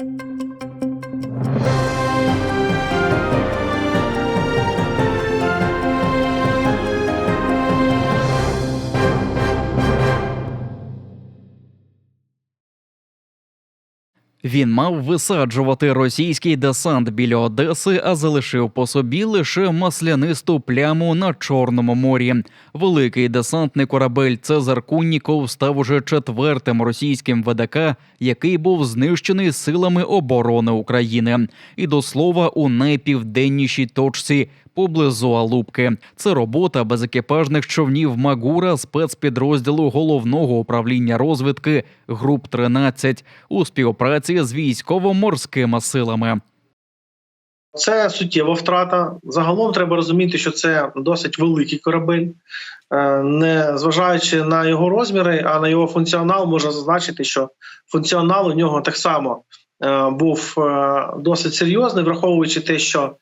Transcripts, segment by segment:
thank you Він мав висаджувати російський десант біля Одеси, а залишив по собі лише маслянисту пляму на Чорному морі. Великий десантний корабель Цезар Кунніков став уже четвертим російським ВДК, який був знищений силами оборони України. І до слова, у найпівденнішій точці поблизу Алубки. Це робота безекіпажних човнів Магура спецпідрозділу головного управління розвідки груп 13 у співпраці з військово-морськими силами. Це суттєва втрата. Загалом треба розуміти, що це досить великий корабель. Е, Не зважаючи на його розміри, а на його функціонал, можна зазначити, що функціонал у нього так само е, був е, досить серйозний, враховуючи те, що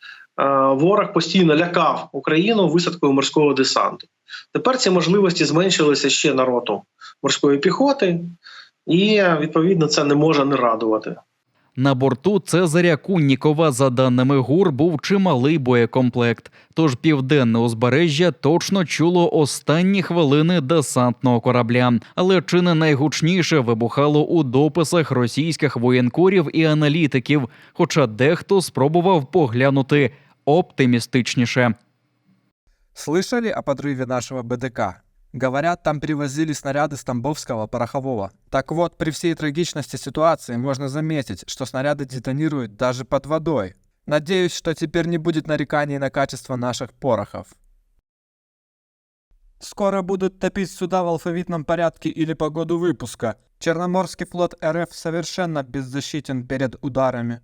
ворог постійно лякав Україну висадкою морського десанту. Тепер ці можливості зменшилися ще на роту морської піхоти, і відповідно це не може не радувати. На борту Цезаря Куннікова, за даними ГУР, був чималий боєкомплект. Тож південне узбережжя точно чуло останні хвилини десантного корабля. Але чи не найгучніше вибухало у дописах російських воєнкорів і аналітиків, хоча дехто спробував поглянути оптимістичніше. Слышали о подрыве нашего БДК? Говорят, там привозили снаряды с Тамбовского порохового. Так вот, при всей трагичности ситуации можно заметить, что снаряды детонируют даже под водой. Надеюсь, что теперь не будет нареканий на качество наших порохов. Скоро будут топить суда в алфавитном порядке или по году выпуска. Черноморский флот РФ совершенно беззащитен перед ударами.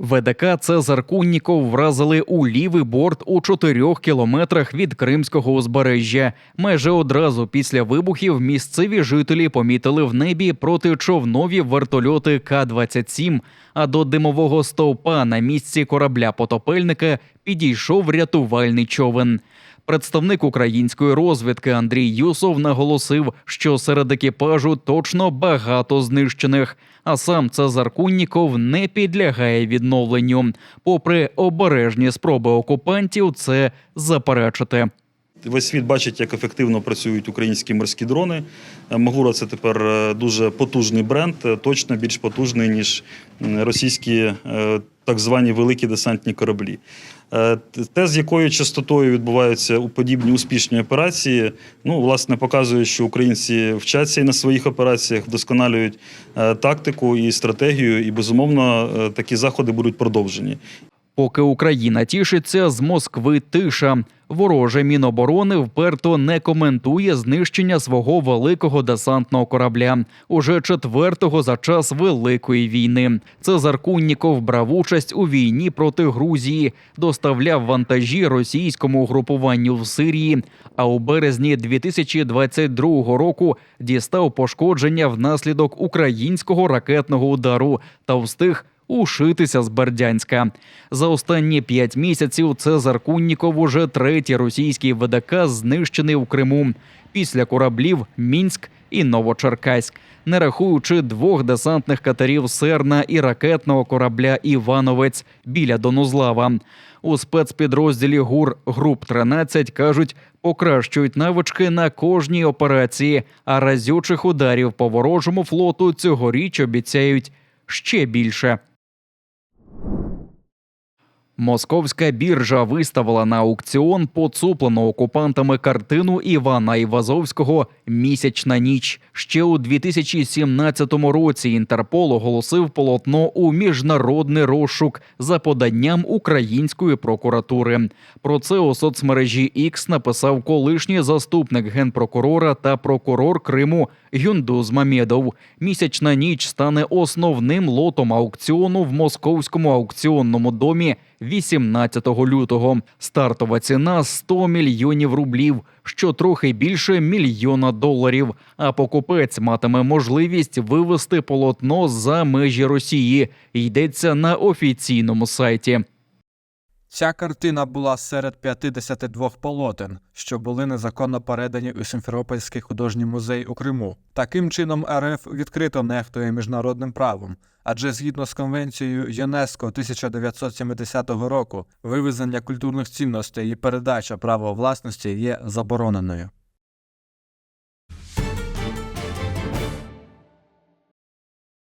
ВДК Цезар Кунніков вразили у лівий борт у чотирьох кілометрах від Кримського узбережжя. Майже одразу після вибухів місцеві жителі помітили в небі протичовнові вертольоти К-27, а до димового стовпа на місці корабля потопельника підійшов рятувальний човен. Представник української розвідки Андрій Юсов наголосив, що серед екіпажу точно багато знищених, а сам Цезар Кунніков не підлягає відновленню. Попри обережні спроби окупантів, це заперечити. Весь світ бачить, як ефективно працюють українські морські дрони. Е, Магура це тепер е, дуже потужний бренд, е, точно більш потужний, ніж російські так звані великі десантні кораблі. Те, з якою частотою відбуваються подібні успішні операції, ну, власне, показує, що українці вчаться і на своїх операціях, вдосконалюють тактику і стратегію, і безумовно такі заходи будуть продовжені. Поки Україна тішиться, з Москви тиша. Вороже Міноборони вперто не коментує знищення свого великого десантного корабля уже четвертого за час Великої війни. Цезар Кунніков брав участь у війні проти Грузії, доставляв вантажі російському угрупуванню в Сирії. А у березні 2022 року дістав пошкодження внаслідок українського ракетного удару та встиг ушитися з Бердянська. За останні п'ять місяців Цезар Кунніков уже третій російський ВДК знищений в Криму після кораблів Мінськ і Новочеркаськ, не рахуючи двох десантних катерів Серна і ракетного корабля Івановець біля Донузлава. У спецпідрозділі ГУР груп 13 кажуть, покращують навички на кожній операції, а разючих ударів по ворожому флоту цьогоріч обіцяють ще більше. Московська біржа виставила на аукціон поцуплену окупантами картину Івана Івазовського Місячна ніч. Ще у 2017 році Інтерпол оголосив полотно у міжнародний розшук за поданням української прокуратури. Про це у соцмережі X написав колишній заступник генпрокурора та прокурор Криму Юндуз Мамєдов. Місячна ніч стане основним лотом аукціону в московському аукціонному домі 18 лютого. Стартова ціна 100 мільйонів рублів, що трохи більше мільйона доларів. А покупець матиме можливість вивести полотно за межі Росії. Йдеться на офіційному сайті. Ця картина була серед 52 полотен, що були незаконно передані у Сімферопольський художній музей у Криму. Таким чином, РФ відкрито нехтує міжнародним правом, адже згідно з конвенцією ЮНЕСКО 1970 року, вивезення культурних цінностей і передача права власності є забороненою.